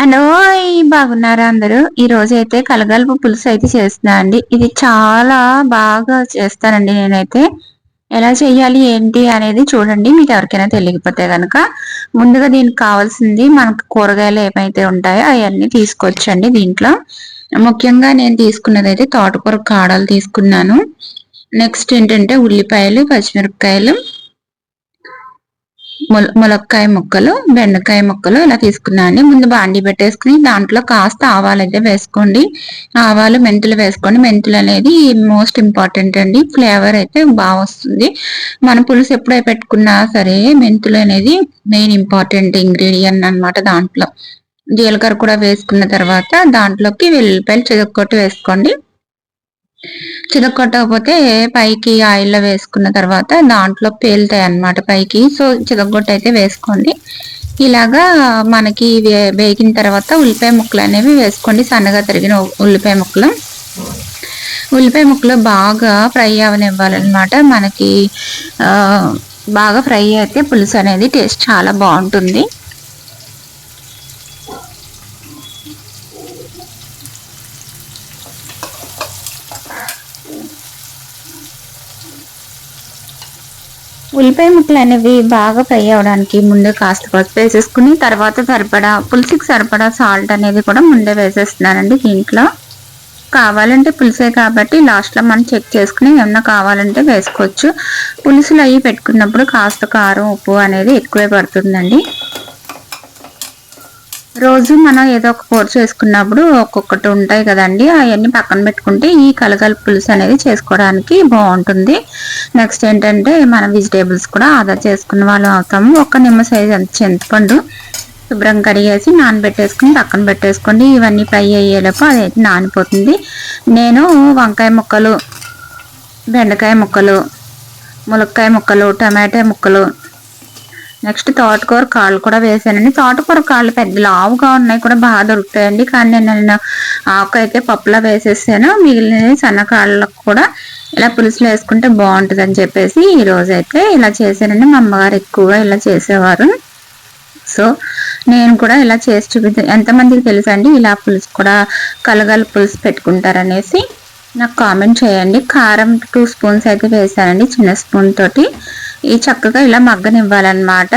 And బాగున్నారా అందరూ? ఈ రోజు అయితే కలగలుపు పులుసు అయితే చేస్తున్నా అండి. ఇది చాలా బాగా చేస్తానండి నేనైతే. ఎలా చేయాలి ఏంటి అనేది చూడండి. మీకు ఎవరికైనా తెలియకపోతే కనుక ముందుగా దీనికి కావాల్సింది మనకు కూరగాయలు ఏమైతే ఉంటాయో అవన్నీ తీసుకొచ్చండి దీంట్లో. ముఖ్యంగా నేను తీసుకున్నది అయితే తోటకూర కాడలు తీసుకున్నాను. నెక్స్ట్ ఏంటంటే ఉల్లిపాయలు పచ్చిమిరపకాయలు ములక్కాయ ముక్కలు బెండకాయ ముక్కలు ఇలా తీసుకున్నాను ముందు బాండి పెట్టేసుకుని దాంట్లో కాస్త ఆవాలు అయితే వేసుకోండి. ఆవాలు మెంతులు వేసుకోండి. మెంతులు అనేది మోస్ట్ ఇంపార్టెంట్ అండి. ఫ్లేవర్ అయితే బాగా వస్తుంది. మన పులుసు ఎప్పుడై పెట్టుకున్నా సరే మెంతులు అనేది మెయిన్ ఇంపార్టెంట్ ఇంగ్రీడియంట్ అనమాట దాంట్లో. జీలకర్ర కూడా వేసుకున్న తర్వాత దాంట్లోకి వెల్లిపాయలు చెదొక్కటి వేసుకోండి. చితగొట్టకపోతే పైకి ఆయిల్లో వేసుకున్న తర్వాత దాంట్లో పేలుతాయి అన్నమాట పైకి. సో చితగొట్టు అయితే వేసుకోండి. ఇలాగా మనకి వేగిన తర్వాత ఉల్లిపాయ ముక్కలు అనేవి వేసుకోండి. సన్నగా తరిగిన ఉల్లిపాయ ముక్కలు. ఉల్లిపాయ ముక్కలు బాగా ఫ్రై అవనివ్వాలన్నమాట. మనకి బాగా ఫ్రై అయితే పులుసు అనేది టేస్ట్ చాలా బాగుంటుంది. ఉల్లిపాయ ముక్కలు అనేవి బాగా ఫ్రై అవడానికి ముందే కాస్త పసుపు వేసేసుకుని తర్వాత సరిపడా పులుసుకి సరిపడా సాల్ట్ అనేది కూడా ముందే వేసేస్తున్నానండి దీంట్లో. కావాలంటే పులుసే కాబట్టి లాస్ట్లో మనం చెక్ చేసుకుని ఏమన్నా కావాలంటే వేసుకోవచ్చు. పులుసులు అవి పెట్టుకున్నప్పుడు కాస్త కారం ఉప్పు అనేది ఎక్కువే పడుతుందండి. రోజు మనం ఏదో ఒక కూర చేసుకున్నప్పుడు ఒక్కొక్కటి ఉంటాయి కదండి. అవన్నీ పక్కన పెట్టుకుంటే ఈ కలగల పులుసు అనేది చేసుకోవడానికి బాగుంటుంది. నెక్స్ట్ ఏంటంటే మనం వెజిటేబుల్స్ కూడా ఆదా చేసుకున్న వాళ్ళం అవుతాము. ఒక నిమ్మ సైజ్ అంత చింతపండు శుభ్రం కడిగేసి నానబెట్టేసుకుని పక్కన పెట్టేసుకోండి. ఇవన్నీ ఫ్రై అయ్యేలోపు అదైతే నానిపోతుంది. నేను వంకాయ ముక్కలు బెండకాయ ముక్కలు ములక్కాయ ముక్కలు టమాటా ముక్కలు నెక్స్ట్ తోటకూర కాళ్ళు కూడా వేసానండి. తోటకూర కాళ్ళు పెద్ద లావుగా ఉన్నాయి కూడా బాగా దొరుకుతాయండి. కానీ నేను ఆకు అయితే పప్పులో వేసేసాను. మిగిలిన సన్న కాళ్ళకు కూడా ఇలా పులుసులు వేసుకుంటే బాగుంటుంది అని చెప్పేసి ఈ అయితే ఇలా చేశానండి. మా అమ్మగారు ఎక్కువగా ఇలా చేసేవారు. సో నేను కూడా ఇలా చేసి చూపిస్తాను ఎంతమందికి తెలుసండి ఇలా పులుసు కూడా కలగల పులుసు పెట్టుకుంటారనేసి నాకు కామెంట్ చేయండి. కారం టూ స్పూన్స్ అయితే వేసానండి చిన్న స్పూన్ తోటి. ఈ చక్కగా ఇలా మగ్గనివ్వాలన్నమాట.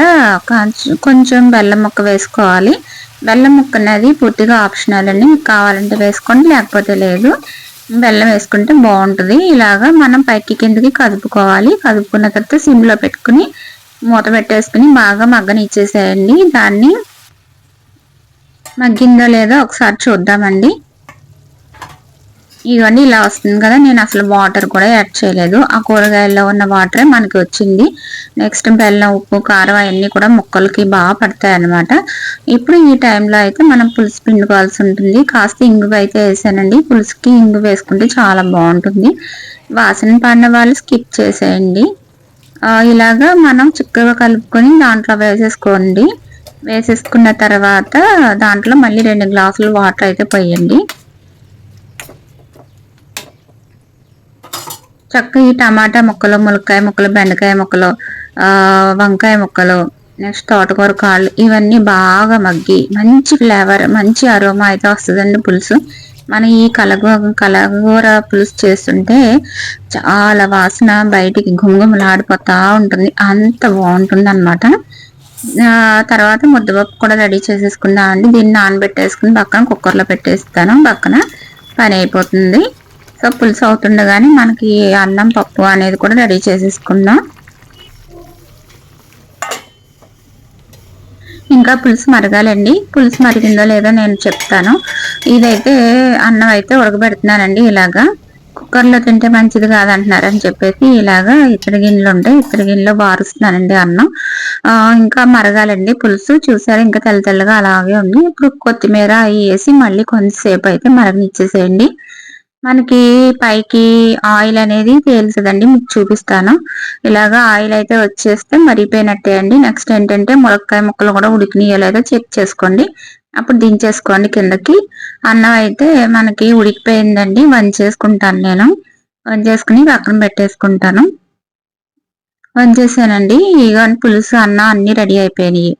కొంచెం బెల్లం ముక్క వేసుకోవాలి. బెల్లం ముక్క అనేది పూర్తిగా ఆప్షనల్ అండి. మీకు కావాలంటే వేసుకోండి లేకపోతే లేదు. బెల్లం వేసుకుంటే బాగుంటుంది. ఇలాగా మనం పైకి కిందకి కదుపుకోవాలి. కదుపుకున్న తర్వాత సిమ్లో పెట్టుకుని మూత పెట్టేసుకుని బాగా మగ్గనిచ్చేసేయండి. దాన్ని మగ్గిందో లేదో ఒకసారి చూద్దామండి. ఇవన్నీ ఇలా వస్తుంది కదా నేను అసలు వాటర్ కూడా యాడ్ చేయలేదు. ఆ కూరగాయల్లో ఉన్న వాటరే మనకి వచ్చింది. నెక్స్ట్ బెల్లం ఉప్పు కారం అవన్నీ కూడా ముక్కలకి బాగా పడతాయి అనమాట ఇప్పుడు ఈ టైంలో అయితే మనం పులుసు పిండుకోవాల్సి ఉంటుంది. కాస్త ఇంగువ అయితే వేసానండి. పులుసుకి ఇంగు వేసుకుంటే చాలా బాగుంటుంది. వాసన పడిన వాళ్ళు స్కిప్ చేసేయండి. ఇలాగా మనం చిక్కగా కలుపుకొని దాంట్లో వేసేసుకోండి. వేసేసుకున్న తర్వాత దాంట్లో మళ్ళీ రెండు గ్లాసులు వాటర్ అయితే పోయండి. చక్క ఈ టమాటా ముక్కలు ములక్కాయ ముక్కలు బెండకాయ ముక్కలు వంకాయ ముక్కలు నెక్స్ట్ తోటకూర కాళ్ళు ఇవన్నీ బాగా మగ్గి మంచి ఫ్లేవర్ మంచి అరోమా అయితే వస్తుందండి పులుసు. మనం ఈ కలగ కలగూర పులుసు చేస్తుంటే చాలా వాసన బయటికి గుమగుమలాడిపోతూ ఉంటుంది. అంత బాగుంటుంది అనమాట తర్వాత ముద్దపప్పు కూడా రెడీ చేసేసుకుందామండి. దీన్ని నానబెట్టేసుకుని పక్కన కుక్కర్లో పెట్టేస్తాను. పక్కన పని అయిపోతుంది. సో పులుసు అవుతుండగానే మనకి అన్నం పప్పు అనేది కూడా రెడీ చేసేసుకుందాం. ఇంకా పులుసు మరగాలండి. పులుసు మరిగిందో లేదో నేను చెప్తాను. ఇదైతే అన్నం అయితే ఉడకబెడుతున్నానండి ఇలాగా. కుక్కర్లో తింటే మంచిది కాదంటున్నారని చెప్పేసి ఇలాగా ఇతర గిన్నెలు ఉంటాయి ఇతర గిన్నెలో బారుస్తున్నానండి అన్నం. ఇంకా మరగాలండి పులుసు. చూసారు ఇంకా తెల్ల తెల్లగా అలాగే ఉంది. ఇప్పుడు కొత్తిమీర వేసి మళ్ళీ కొంతసేపు అయితే మరగనిచ్చేసేయండి. మనకి పైకి ఆయిల్ అనేది తేలుతుందండి. మీకు చూపిస్తాను. ఇలాగా ఆయిల్ అయితే వచ్చేస్తే మరిగిపోయినట్టే అండి. నెక్స్ట్ ఏంటంటే ములక్కాయ ముక్కలు కూడా ఉడికినాయో లేదో చెక్ చేసుకోండి. అప్పుడు దించేసుకోండి కిందకి. అన్నం అయితే మనకి ఉడికిపోయిందండి. వంచేసుకుంటాను నేను. వంచేసుకుని పక్కన పెట్టేసుకుంటాను. వంచేసానండి. ఇక పులుసు అన్నం అన్ని రెడీ అయిపోయినాయి.